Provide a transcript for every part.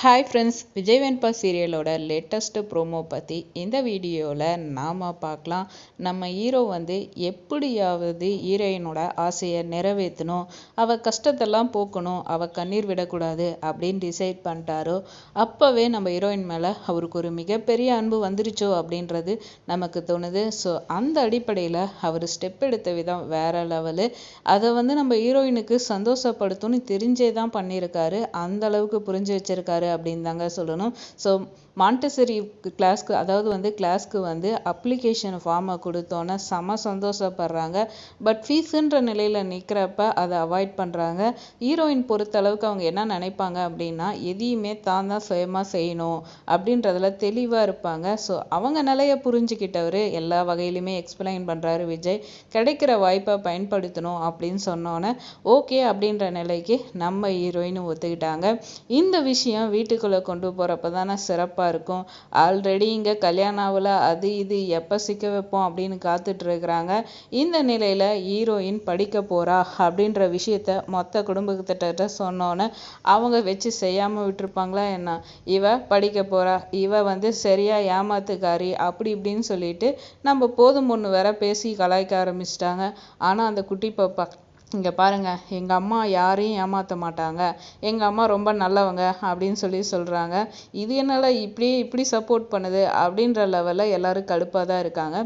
Hi friends Vijay Venba சீரியலோட latest promo பற்றி இந்த வீடியோவில் நாம் பார்க்கலாம். நம்ம ஹீரோ வந்து எப்படியாவது ஹீரோயினோட ஆசையை நிறைவேற்றணும் அவள் கஷ்டத்தெல்லாம் போக்கணும் அவள் கண்ணீர் விடக்கூடாது அப்படின்னு டிசைட் பண்ணிட்டாரோ அப்போவே நம்ம ஹீரோயின் மேலே அவருக்கு ஒரு மிகப்பெரிய அன்பு வந்துருச்சோ அப்படின்றது நமக்கு தோணுது. ஸோ அந்த அடிப்படையில் அவர் ஸ்டெப் எடுத்த விதம் வேற லெவலு அதை வந்து நம்ம ஹீரோயினுக்கு சந்தோஷப்படுத்தும்னு தெரிஞ்சே தான் பண்ணியிருக்காரு. அந்த அளவுக்கு புரிஞ்சு வச்சிருக்காரு. அப்படின்னு தாங்க சொல்லணும். ஸோ மாண்டசரி கிளாஸ்க்கு அதாவது வந்து கிளாஸ்க்கு வந்து அப்ளிகேஷன் ஃபார்மை கொடுத்தோன்னே செம சந்தோஷப்படுறாங்க. பட் ஃபீஸுன்ற நிலையில் நிற்கிறப்ப அதை அவாய்ட் பண்ணுறாங்க ஹீரோயின் பொறுத்தளவுக்கு அவங்க என்ன நினைப்பாங்க அப்படின்னா எதையுமே தான் தான் சுயமாக செய்யணும் அப்படின்றதுல தெளிவாக இருப்பாங்க. ஸோ அவங்க நிலையை புரிஞ்சுக்கிட்டவர் எல்லா வகையிலுமே எக்ஸ்பிளைன் பண்ணுறாரு விஜய். கிடைக்கிற வாய்ப்பை பயன்படுத்தணும் அப்படின்னு சொன்னோன்னே ஓகே அப்படின்ற நிலைக்கு நம்ம ஹீரோயின் ஒத்துக்கிட்டாங்க. இந்த விஷயம் வீட்டுக்குள்ளே கொண்டு போகிறப்ப தானே சிறப்பாக இருக்கும். ஆல்ரெடி இங்கே கல்யாணம் ஆவல அது இது எப்போ சிக்க வைப்போம் அப்படின்னு காத்துட்டு இருக்கிறாங்க. இந்த நிலையில் ஹீரோயின் படிக்க போகிறா அப்படின்ற விஷயத்த மொத்த குடும்பத்திட்ட சொன்னோன்னே அவங்க வச்சு செய்யாமல் விட்டுருப்பாங்களா என்ன? இவ படிக்க போகிறா இவ வந்து சரியா ஏமாத்துக்காரி அப்படி இப்படின்னு சொல்லிட்டு நம்ம போதும் ஒன்று வேற பேசி கலாய்க்க ஆரம்பிச்சிட்டாங்க. ஆனால் அந்த குட்டி பாப்பா இங்கே பாருங்க எங்கள் அம்மா யாரையும் ஏமாற்ற மாட்டாங்க. எங்கள் அம்மா ரொம்ப நல்லவங்க அப்படின்னு சொல்லி சொல்கிறாங்க இது என்னால இப்படியே இப்படி சப்போர்ட் பண்ணுது அப்படின்ற லெவலில் எல்லாரும் கடுப்பாக தான் இருக்காங்க.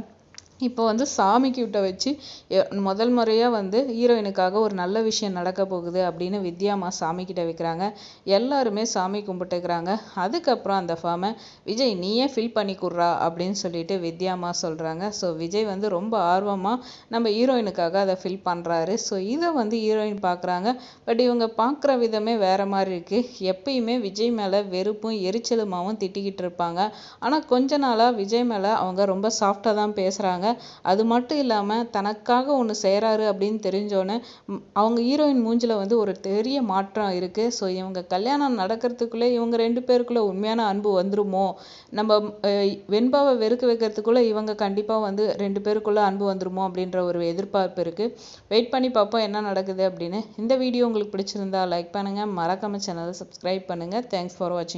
இப்போ வந்து சாமிக்கு விட்ட வச்சு முதல் முறையாக வந்து ஹீரோயினுக்காக ஒரு நல்ல விஷயம் நடக்க போகுது அப்படின்னு வித்யாமா சாமி கிட்ட வைக்கிறாங்க. எல்லாருமே சாமி கும்பிட்டுக்கிறாங்க அதுக்கப்புறம் அந்த ஃபார்மை விஜய் நீயே ஃபில் பண்ணி கொடுறா அப்படின்னு சொல்லிட்டு வித்யாமா சொல்கிறாங்க ஸோ விஜய் வந்து ரொம்ப ஆர்வமாக நம்ம ஹீரோயினுக்காக அதை ஃபில் பண்ணுறாரு ஸோ இதை வந்து ஹீரோயின் பார்க்குறாங்க பட் இவங்க பார்க்குற விதமே வேறு மாதிரி இருக்குது எப்பயுமே விஜய் மேலே வெறுப்பும் எரிச்சலுமாவும் திட்டிக்கிட்டு இருப்பாங்க. ஆனால் கொஞ்ச நாளாக விஜய் மேலே அவங்க ரொம்ப சாஃப்டாக தான் பேசுகிறாங்க அது மட்டும் இல்லாமல் தனக்காக ஒன்று செய்கிறாரு அப்படின்னு தெரிஞ்சோன்னே அவங்க ஹீரோயின் மூஞ்சில் வந்து ஒரு பெரிய மாற்றம் இருக்குது ஸோ இவங்க கல்யாணம் நடக்கிறதுக்குள்ளே இவங்க ரெண்டு பேருக்குள்ளே உண்மையான அன்பு வந்துருமோ? நம்ம வெண்பாவை வெறுக்க வைக்கிறதுக்குள்ளே இவங்க கண்டிப்பாக வந்து ரெண்டு பேருக்குள்ளே அன்பு வந்துருமோ அப்படின்ற ஒரு எதிர்பார்ப்பு இருக்குது வெயிட் பண்ணி பார்ப்போம் என்ன நடக்குது அப்படின்னு. இந்த வீடியோ உங்களுக்கு பிடிச்சிருந்தா லைக் பண்ணுங்கள் மறக்காமல் சேனலை சப்ஸ்கிரைப் பண்ணுங்கள் தேங்க்ஸ் ஃபார் வாட்சிங்